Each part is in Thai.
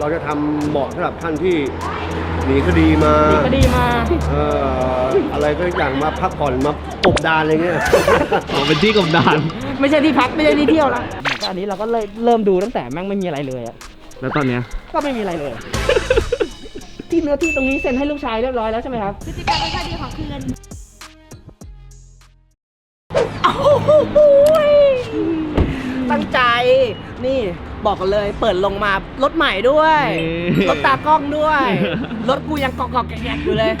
เราจะทำเหมาะสำหรับท่านที่หนีคดีมามีคดีมาเอ่ออะไรก็อย่างมาพักผ่อนมากบดานอะไรเงี้ย อ๋อเป็นที่กบดาน ไม่ใช่ที่พักไม่ใช่ที่เที่ยวละก็อันนี้เราก็เลยเริ่มดูตั้งแต่แม่งไม่มีอะไรเลยอะแล้วตอนเนี้ย ก็ไม่มีอะไรเลย ที่เนื้อที่ตรงนี้เซ็นให้ลูกชายเรียบร้อยแล้วใช่ไหมครับพฤติกรรมไม่ค่อยดีของคืนโอ้โหตั้งใจนี่ บอกกันเลย เปิดลงมารถใหม่ด้วยนี่รถตากล้องด้วย รถกูยังกอกๆแกกๆอยู่เลย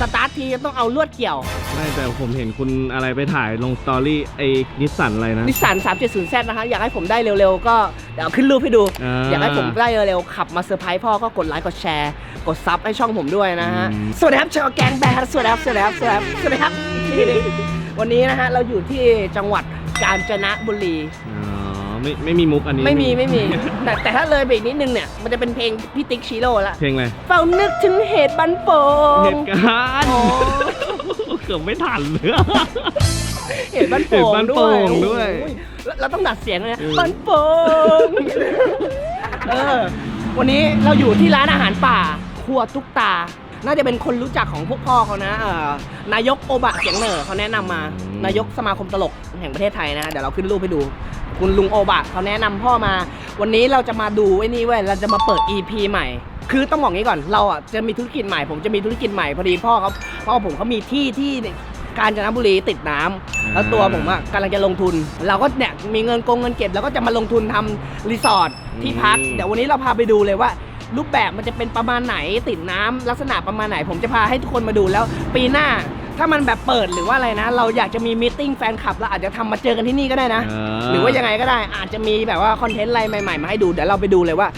สตาร์ททีต้องเอาลวดเกี่ยว ไม่แต่ผมเห็นคุณอะไรไปถ่ายลงสตอรี่ไอ้นิสสันอะไรนะ นิสสัน 370Z นะคะ อยากให้ผมได้เร็วๆ ก็เดี๋ยวเอาขึ้นรูปให้ดู อ่า อยากให้ผมได้เร็วๆ ขับมาเซอร์ไพรส์พ่อก็กดไลค์กดแชร์ กดซับให้ช่องผมด้วยนะฮะอืมสวัสดีครับชาวแกงแบร์สวัสดีครับ สวัสดีครับ สวัสดีครับสวัสดีครับอีกทีหนึงวันนี้นะฮะเราอยู่ที่จังหวัดกาญจนบุรีอ๋อ ไม่ไม่มีมุกอันนี้ไม่มีไม่มี แต่แต่ถ้าเลยไปอีกนิดนึงเนี่ย มันจะเป็นเพลงพี่ติ๊กชิโร่ละเพลงอะไรเฝ้านึกถึงเหตุบันโป่งเหตุการณ์อ๋อเกือบไม่ทันเลยเหตุบันโป่งเหตุบั้นโป่งด้วยโอ้แล้วเราต้องดัดเสียงเลยนะเออบันโป่งเออวันนี้เราอยู่ที่ร้านอาหารป่าครัวตุ๊กตา น่าจะเป็นคนรู้จักของพวกพ่อเขานะเอ่อนายกโอบะเสียงเหน่อเขาแนะนำมา นายกสมาคมตลกแห่งประเทศไทยนะ เดี๋ยวเราขึ้นรูปให้ดู คุณลุงโอบะเขาแนะนำพ่อมา วันนี้เราจะมาดูไอ้นี่เว้ยเราจะมาเปิด EP ใหม่ คือต้องบอกงี้ก่อนเราอะจะมีธุรกิจใหม่ผมจะมีธุรกิจใหม่พอดีพ่อเขาพ่อผมเขามีที่ที่กาญจนบุรีติดน้ำแล้วตัวผมอะกำลังจะลงทุน เราก็เนี่ยมีเงินกงเงินเก็บเราก็จะมาลงทุนทำรีสอร์ทที่พักอืมเดี๋ยววันนี้เราพาไปดูเลยว่ารูปแบบมันจะเป็นประมาณไหนติดน้ำลักษณะประมาณไหน ผมจะพาให้ทุกคนมาดูแล้ว ปีหน้า ถ้ามันแบบเปิดหรือว่าอะไรนะ เราอยากจะมีมิทติ้งแฟนคลับเราอาจจะทำมาเจอกันที่นี่ก็ได้นะเอหรือว่ายังไงก็ได้อาจจะมีแบบว่าคอนเทนต์อะไรใหม่ๆมาให้ดูเดี๋ยวเราไปดูเลยว่า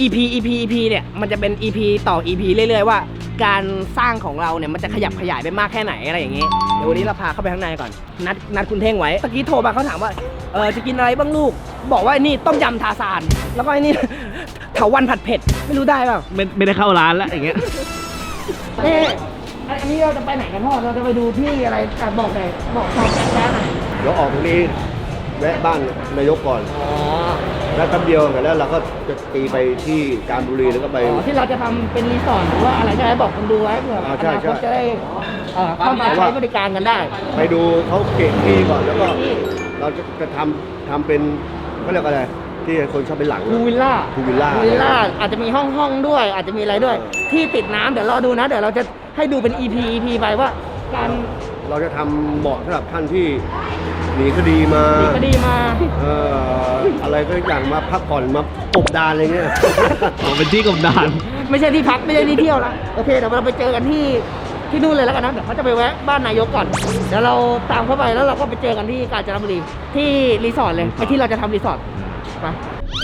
EP EP EP เนี่ยมันจะเป็น EP ต่อ EP เรื่อยๆว่า การสร้างของเราเนี่ยมันจะขยับขยายไปมากแค่ไหนอะไรอย่างงี้เดี๋ยววันนี้เราพาเข้าไปข้างในก่อน นัดนัดคุณเท่งไว้ตะกี้โทรมาเขาถามว่าเออจะกินอะไรบ้างลูก บอกว่าไอ้นี่ต้มยำทาซานแล้วก็ไอ้นี่ เถาวันผัดเผ็ดไม่รู้ได้เปล่า ไม่ไม่ได้เข้าร้านแล้วอย่างเงี้ย เอ๊ะอั นนี้เราจะไปไหนกันพ่อ เราจะไปดูที่อะไรอะบอกหน่อยบอกชาวแก๊งแก๊งหน่อยเดี๋ยวออกตรงนี้แวะบ้านนายกก่อนอ๋อแวะแป๊บเดียวแล้วเราก็จะตีไปที่การบุรีแล้วก็ไป อ๋อที่เราจะทำเป็นรีสอร์ทหรือว่าอะไรจะได้บอกคนดูไว้เผื่อออ่าใช่นาคตใช่จะได้เอ่อเข้ามาใช้บริการกันได้ ไปดูเขาเก็บที่ก่อนแล้วก็เราจะจะทำทำเป็นเขาเรียกอะไรที่คนชอบเป็นหลัง พูลวิลล่าพูลวิลล่าพูลวิลล่าอาจจะมีห้องห้องด้วย อาจจะมีอะไรด้วยที่ติดน้ำเดี๋ยวรอดูนะ เดี๋ยวเราจะ ให้ดูเป็น EP EP ไปว่าการเราจะทำเหมาะสำหรับท่านที่หนีคดีมาหนีคดีมาเอ่ออะไรก็อย่างมาพักผ่อนมากบดานอะไรเงี้ยอ๋อเป็นที่กบดานไม่ใช่ที่พักไม่ใช่ที่เที่ยวละโอเคเดี๋ยวเราไปเจอกันที่ที่นู่นเลยแล้วกันนะเดี๋ยวเขาจะไปแวะบ้านนายกก่อนเดี๋ยวเราตามเข้าไปแล้วเราก็ไปเจอกันที่กาญจนบุรีที่รีสอร์ทเลยไปที่เราจะทำรีสอร์ทไป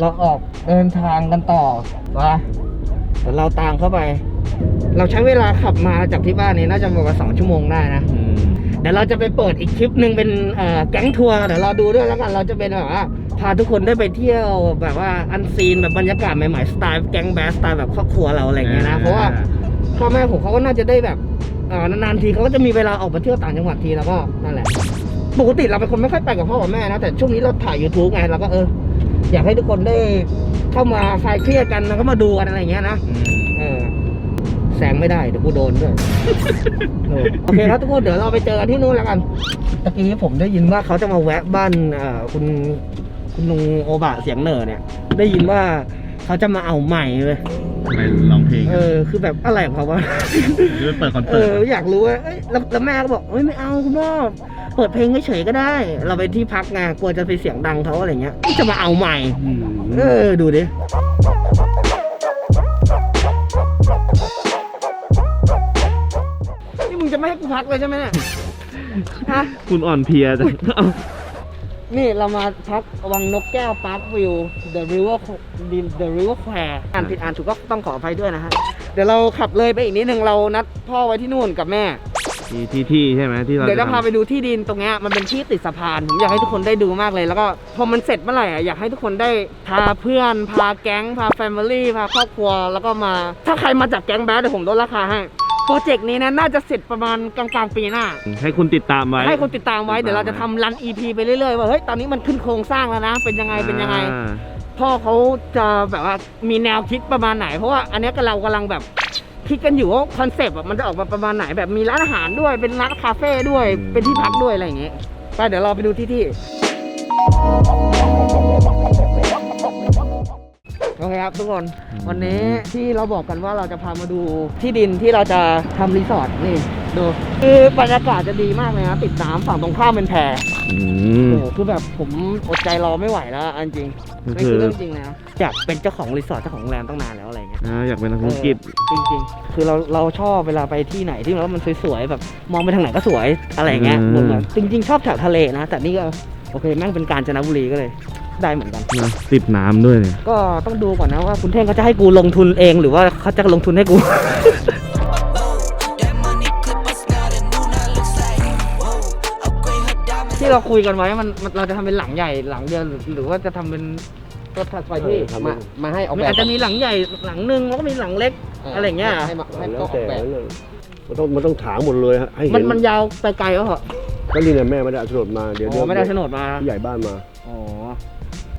เราออกเดินทางกันต่อไปเดี๋ยวเราตามเข้าไป เราใช้เวลาขับมาจากที่บ้านนี้น่าจะประมาณสองชั่วโมงได้นะอืมเดี๋ยวเราจะไปเปิดอีกคลิปหนึ่งเป็นเอ่อแก๊งทัวร์เดี๋ยวเราดูด้วยแล้วกันเราจะเป็นแบบว่าพาทุกคนได้ไปเที่ยวแบบว่าอันซีนแบบบรรยากาศใหม่ๆสไตล์แก๊งแบสสไตล์แบบครอบครัวเราอะไรอย่างเงี้ยนะเพราะว่าพ่อแม่ผมเขาก็น่าจะได้แบบเอ่อนานๆทีเขาก็จะมีเวลาออกมาเที่ยวต่างจังหวัดทีแล้วก็นั่นแหละปกติเราเป็นคนไม่ค่อยไปกับพ่อกับแม่นะแต่ช่วงนี้เราถ่าย YouTube ไงเราก็เอออยากให้ทุกคนได้เข้ามาคลายเครียดกันแล้วก็มาดูกันอะไรอย่างเงี้ยนะอืมเออ แซงไม่ได้เดี๋ยวกูโดนด้วยเออโอเคครับทุกคนเดี๋ยวเราไปเจอกันที่นู่นแล้วกันตะกี้ผมได้ยินว่าเขาจะมาแวะบ้านเอ่อคุณคุณลุงโอบะเสียงเหน่อเนี่ย ได้ยินว่าเขาจะมาเอาใหม่เลยไปร้องเพลงเออคือแบบอะไรของเขาวะหรือไปเปิดคอนเอเสิร์อตอยากรู้ว่าเอ้ยแล้วแล้วแม่ก็บอกเอ้ยไม่เอาคุณพ่อเปิดเพลงเฉยๆก็ได้ เราไปที่พักไงกลัวจะไปเสียงดังเขาอะไรเงี้ยจะมาเอาใหม่มเออดูดิ จะไม่ให้กูพักเลยใช่ไหมเนี่ยฮะคุณอ่อนเพลียจังเอ้านี่เรามาพักวังนกแก้วพาร์ควิว The River The River f a i r อ่านผิดอ่านถูกก็ต้องขออภัยด้วยนะฮะ เดี๋ยวเราขับเลยไปอีกนิดนึงเรานัดพ่อไว้ที่นู่นกับแม่ ที่ที่ที่ใช่ไหมที่เราเดี๋ยวจะทำพาไปดูที่ดินตรงเนี้ยมันเป็นที่ติดสะพาน ผมอยากให้ทุกคนได้ดูมากเลย แล้วก็พอมันเสร็จเมื่อไหร่อะอยากให้ทุกคนได้พาเพื่อน พาแก๊ง พาแฟมิลี่ พาครอบครัว แล้วก็มา ถ้าใครมาจากแก๊งแบดเดี๋ยวผมลดราคาให้ โปรเจกต์นี้นะน่าจะเสร็จประมาณกลางๆปีหน้า ให้คุณติดตามไว้ ให้คนติดตามไว้ เดี๋ยวเราจะทำรัน EP ไปเรื่อยๆว่าเฮ้ยตอนนี้มันขึ้นโครงสร้างแล้วนะ เป็นยังไงเป็นยังไง อ่าพ่อเขาจะแบบว่ามีแนวคิดประมาณไหน เพราะว่าอันเนี้ยก็เรากำลังแบบคิดกันอยู่ว่าคอนเซปต์อะมันจะออกมาประมาณไหนแบบมีร้านอาหารด้วยเป็นร้านคาเฟ่ด้วยเป็นที่พักด้วยอะไรอย่างเงี้ยไปเดี๋ยวเราไปดูที่ที่ โอเคครับทุกคน วันนี้ที่เราบอกกันว่าเราจะพามาดูที่ดินที่เราจะทำรีสอร์ทนี่ดู คือบรรยากาศจะดีมากเลยนะติดน้ำฝั่งตรงข้ามเป็นแพอืม โอ้โหคือแบบผมอดใจรอไม่ไหวแล้วอันจริงก็นี่คือคือเรื่องจริงนะอยากเป็นเจ้าของรีสอร์ทเจ้าของโรงแรมตั้งนานแล้วอะไรเงี้ย อ่าอยากเป็นนักธุรกิจเออจริงๆ คือเราเราชอบเวลาไปที่ไหนที่แล้วมันสวยๆแบบมองไปทางไหนก็สวยอะไรเงี้ยอืมบนแบบจริง ๆ ชอบแถวทะเลนะ แต่นี่ก็ โอเคแม่งเป็นการจนบุรีก็เลย ได้เหมือนกัน นะติดน้ำด้วยเนี่ยก็ต้องดูก่อนนะว่าคุณเท่งเขาจะให้กูลงทุนเองหรือว่าเขาจะลงทุนให้กู That money clip us now, the new now looks like. Whoa, upgrade her diamonds. ที่เราคุยกันไว้มันมันเราจะทำเป็นหลังใหญ่หลังเดียวหรือหรือว่าจะทำเป็นตัวถัดไปที่ทำมามาให้ออกมันแบบอาจจะมีหลังใหญ่หลังหนึ่งแล้วก็มีหลังเล็กอะไรเงี้ยให้มาให้แล้ก็วออแต่กแบบเลยมันต้องมันต้องถางหมดเลยฮะให้มัเห็นนมันยาวไปไกลแล้วเหรอ ก็นี่นะแม่ไม่ได้เอาโฉนดมาเดี๋ยวอ๋อไม่ได้โฉนดมาผู้ใหญ่บ้านมาอ๋อ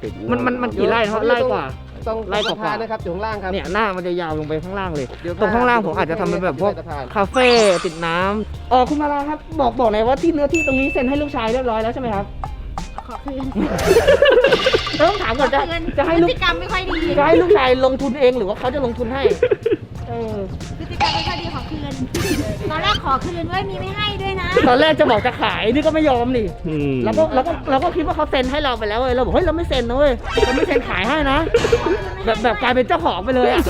ติดมันมันมันกี่ไร่เท่าไร่กว่าต้องไล่ไล่กว่า สะพานนะครับอยู่ข้างล่างครับ เนี่ยหน้ามันจะยาวลงไปข้างล่างเลย เดี๋ยวตรงข้างล่างผมอาจจะทำเป็นแบบพวก ใต้สะพาน คาเฟ่ติดน้ำอ๋อคุณมาลาครับ บอกบอกหน่อยว่าที่เนื้อที่ตรงนี้เซ็นให้ลูกชายเรียบร้อยแล้วใช่ไหมครับ ขอคืนต้องถามก่อนจะขคืนจะให้พลูฤกติกรรมไม่ค่อยดีจะให้ลูกชายลงทุนเองหรือว่าเขาจะลงทุนให้ เออพฤติกรรมไม่ค่อยดีขอคืน ตอนแรกขอคืนด้วยมีไม่ให้ด้วยนะ ตอนแรกจะบอกจะขายนี่ก็ไม่ยอมนี่อืมเราก็เราก็เราก็คิดว่าเขาเซ็นให้เราไปแล้วเว้ยเราบอกเฮ้ยเราไม่เซ็นนะเว้ยเราไม่เซ็นขายให้นะแบบแบบกลายเป็นเจ้าของไปเลยอะ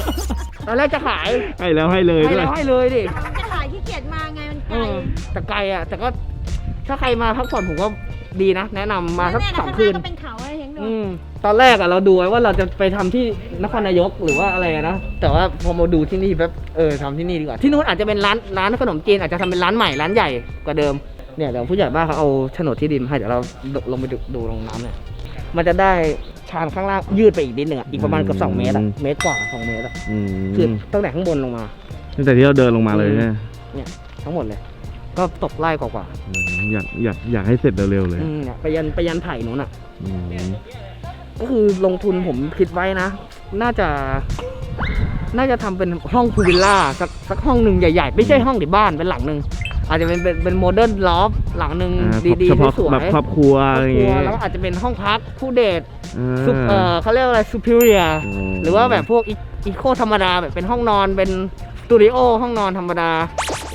ตอนแรกจะขายให้แล้วให้เลยให้ด้วยแล้วให้เลยดิจะขายขี้เกียจมาไงมันไกเอลอแต่ไกลอะแต่ก็ถ้าใครมาพักผ่อนผมก็ดีนะ แนะนำมาสักแน่ๆสนะองข้างคืล่างนก็เป็นเขาอะไร อย่างเงี้ยอืมตอนแรกอะเราดูไว้ว่าเราจะไปทำที่นครนายกหรือว่าอะไรอะนะแต่ว่าพอมาดูที่นี่แบบเออทำที่นี่ดีกว่าที่นู้นอาจจะเป็นร้านร้านขนมจีนอาจจะทำเป็นร้านใหม่ร้านใหญ่กว่าเดิมเนี่ยเดี๋ยวผู้ใหญ่บ้านเขาเอาโฉนดที่ดินมาให้เดี๋ยวเราลงไปดูดูลงน้ำเนี่ยมันจะได้ชานข้างล่างยืดไปอีกนิดหนึ่งอะอีกประมาณเกือบสองเมตรอะเมตรกว่าสองเมตรอะอืมคือตั้งแต่ข้างบนลงมา ตั้งแต่ที่เราเดินลงมาเลยอืมใช่ไหมเนี่ยทั้งหมดเลย ก็ตกไล่กว่าๆอืมอยากอยากอยากให้เสร็จเร็วๆเลยอืมเนี่ยไปยันไปยันไผ่นู้นอะ อืมก็คือลงทุนผมคิดไว้นะ น่าจะ น่าจะทำเป็นห้องพูลวิลล่าสักสักห้องหนึ่งใหญ่ๆ ไม่ใช่ห้องในบ้านเป็นหลังหนึ่งอาจจะเป็นเป็นเป็นโมเดิร์นลอฟหลังหนึ่งอ่าดีเฉๆพาะสวยแบบๆครอบครัวครอะอไรบอย่างครัวเงี้ยแล้วก็อาจจะเป็นห้องพักผู้เดทอ่าซุปเออเขาเรียกว่าอะไรซูเปอร์เรียมหรือว่าแบบพวกอีโคธรรมดาแบบเป็นห้องนอนเป็นสตูดิโอห้องนอนธรรมดา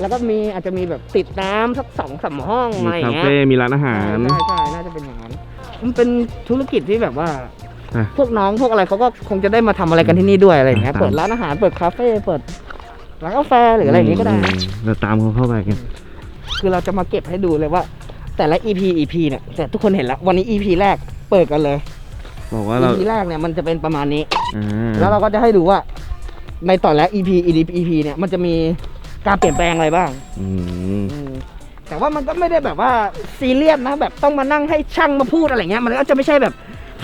แล้วก็มีอาจจะมีแบบติดน้ำสักสองสามห้องมีอะไรอย่าคางเงี้ย เฟ่ มีร้านอาหาร ใช่ใช่น่าจะเป็นอย่างนั้น มันเป็นธุรกิจที่แบบว่า อะพวกน้องพวกอะไรเขาก็คงจะได้มาทำอะไรกันที่นี่ด้วยอะไรอย่างเงี้ยตามเปิดร้านอาหาร เปิดคาเฟ่ เปิดร้านกาแฟหรืออะไรอย่างงี้ก็ได้ มเราตามเขาเข้าไปกัน คือเราจะมาเก็บให้ดูเลยว่า แต่ละ EP EP เนี่ย แต่ทุกคนเห็นแล้ว วันนี้ EP แรกเปิดกันเลย บอกว่าเรา EP แรกเนี่ยมันจะเป็นประมาณนี้ อ่าแล้วเราก็จะให้ดูว่า ในต่อและ EP EP เนี่ยมันจะมี การเปลี่ยนแปลงอะไรบ้าง อืม อืมแต่ว่ามันก็ไม่ได้แบบว่าซีเรียสนะแบบต้องมานั่งให้ช่างมาพูดอะไรเงี้ยมันก็จะไม่ใช่แบบ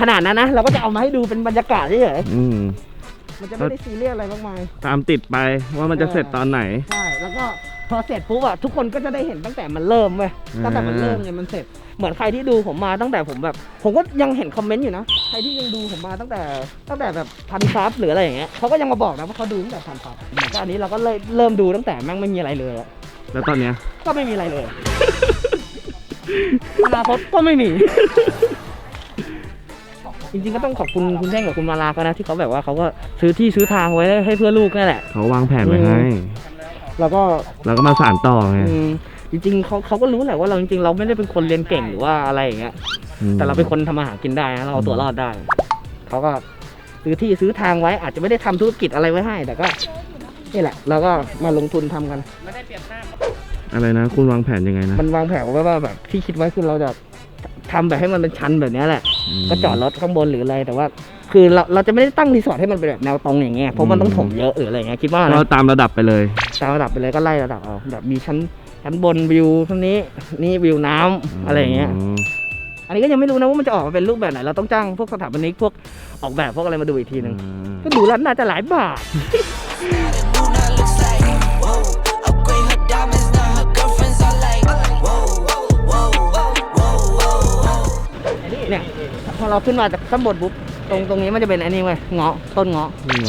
ขนาดนั้นนะ เราก็จะเอามาให้ดูเป็นบรรยากาศเฉยอืม ๆมันจะไม่ได้ซีเรียสอะไรมากมาย ตามติดไปว่ามันจะเสร็จตอนไหน ใช่ แล้วก็ พอเสร็จปุ๊บอะทุกคนก็จะได้เห็นตั้งแต่มันเริ่มเว้ยอ่าตั้งแต่มันเริ่มเนี่ยมันเสร็จเหมือนใครที่ดูผมมาตั้งแต่ผมแบบ ผมก็ยังเห็นคอมเมนต์อยู่นะใครที่ยังดูผมมาตั้งแต่ตั้งแต่แบบพันซับหรืออะไรอย่างเงี้ยเขาก็ยังมาบอกนะว่าเขาดูตั้งแต่พันซับแต่อันนี้เราก็เลยเริ่มดูตั้งแต่แม่งไม่มีอะไรเลยอะแล้วตอนเนี้ยก็ไม่มีอะไรเลยอนาคตก็ไม่มี จริงๆก็ต้องขอบคุณคุณแท่งกับคุณมาลาก็นะที่เขาแบบว่าเขาก็ซื้อที่ซื้อทางไว้ให้เพื่อลูกนั่นแหละเขาวางแผนไว้อืมให้ แล้วก็แล้วก็มาสานต่อไงอืมจริงๆเขาเขาก็รู้แหละว่าเราจริงๆ เราไม่ได้เป็นคนเรียนเก่งหรือว่าอะไรอย่างเงี้ย อืม แต่เราเป็นคนทำมาหากินได้นะเราเอาตัวรอดได้ เขาก็ซื้อที่ซื้อทางไว้อาจจะไม่ได้ทำธุรกิจอะไรไว้ให้ แต่ก็นี่แหละ เราก็มาลงทุนทำกัน อะไรนะ คุณวางแผนยังไงนะมันวางแผนไว้ว่าแบบที่คิดไว้คือเราจะทำแบบให้มันเป็นชั้นแบบเนี้ยแหละมก็จอดรถข้างบนหรืออะไรแต่ว่า คือเราเราจะไม่ได้ตั้งรีสอร์ทให้มันเป็นแบบแนวตรงอย่างเงี้ยเพราะมันต้องถมเยอะหรืออะไรเงี้ยคิดว่าเรานะตามระดับไปเลยตามระดับไปเลยก็ไล่ระดับเอาแบบมีชั้นชั้นบนวิวเท่านี้นี่วิวน้ำอะไรอย่างเงี้ย มอันนี้ก็ยังไม่รู้นะว่ามันจะออกมาเป็นรูปแบบไหน เราต้องจ้างพวกสถาปนิกพวกออกแบบพวกอะไรมาดูอีกทีหนึ่งอืมก็ดูแล้วน่าจะหลายบาท The new now looks like. Whoa, upgrade her diamonds, now her girlfriends are like. Whoa, whoa, whoa, whoa, whoa, whoa. เนี่ยพอเราขึ้นมาจากข้างบนปุ๊บ ตรงตรงนี้มันจะเป็นอันนี้เว้ยเงาะต้นเงาะอืม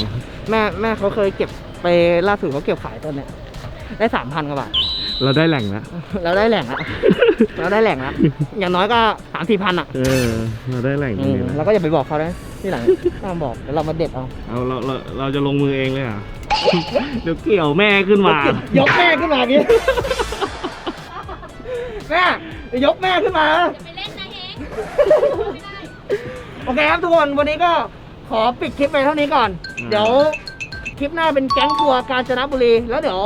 แม่แม่เขาเคยเก็บไปล่าสุดเขาเก็บขายต้นเนี้ยได้สามพันกว่าบาท เราได้แหล่งแล้ว เราได้แหล่งละ เราได้แหล่งละอย่างน้อยก็สามสี่พันอะเออ เราได้แหล่งตอืรงมนี้แล้วเราก็อย่าไปบอกเขานะที่หลังห้ามบอกเดี๋ยวเรามาเด็ดเอาเอาเราเราเราจะลงมือเองเลยเหรอะ เดี๋ยวเกี่ยวแม่ขึ้นมายกแม่ขึ้นมาดิแม่ยกแม่ขึ้นมา ไปเล่นนะเฮง โอเคครับทุกคนวันนี้ก็ขอปิดคลิปไปเท่านี้ก่อน อืม เดี๋ยวคลิปหน้าเป็นแก๊งทัวร์กาญจนบุรี แล้วเดี๋ยว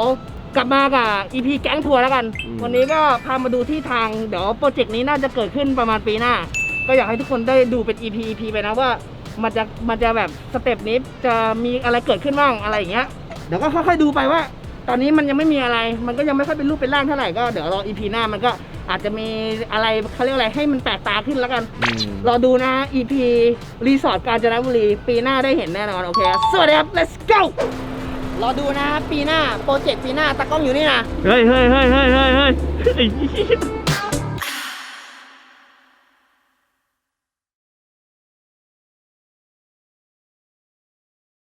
กลับมากับ EP แก๊งทัวร์แล้วกันวันนี้ก็พามาดูที่ทางเดี๋ยวโปรเจกต์นี้น่าจะเกิดขึ้นประมาณปีหน้า ก็อยากให้ทุกคนได้ดูเป็น EP EP ไปนะว่า มันจะมันจะแบบสเต็ปนี้จะมีอะไรเกิดขึ้นบ้างอะไรอย่างเงี้ยเดี๋ยวก็ค่อยๆดูไปว่า ตอนนี้มันยังไม่มีอะไร มันก็ยังไม่ค่อยเป็นรูปเป็นร่างเท่าไหร่ก็เดี๋ยวรอ EP หน้ามันก็อาจจะมีอะไรเขาเรียกอะไรให้มันแปลกตาขึ้นแล้วกันอืมรอดูนะ EP รีสอร์ทกาญจนบุรี ปีหน้าได้เห็นแน่นอน โอเค สวัสดีครับ let's go รอดูนะ ปีหน้า โปรเจกต์ปีหน้าตากล้องอยู่นี่นะ เฮ้ยเฮ้ยเฮ้ยเฮ้ยเฮ้ยเฮ้ยไอ้เหี้ย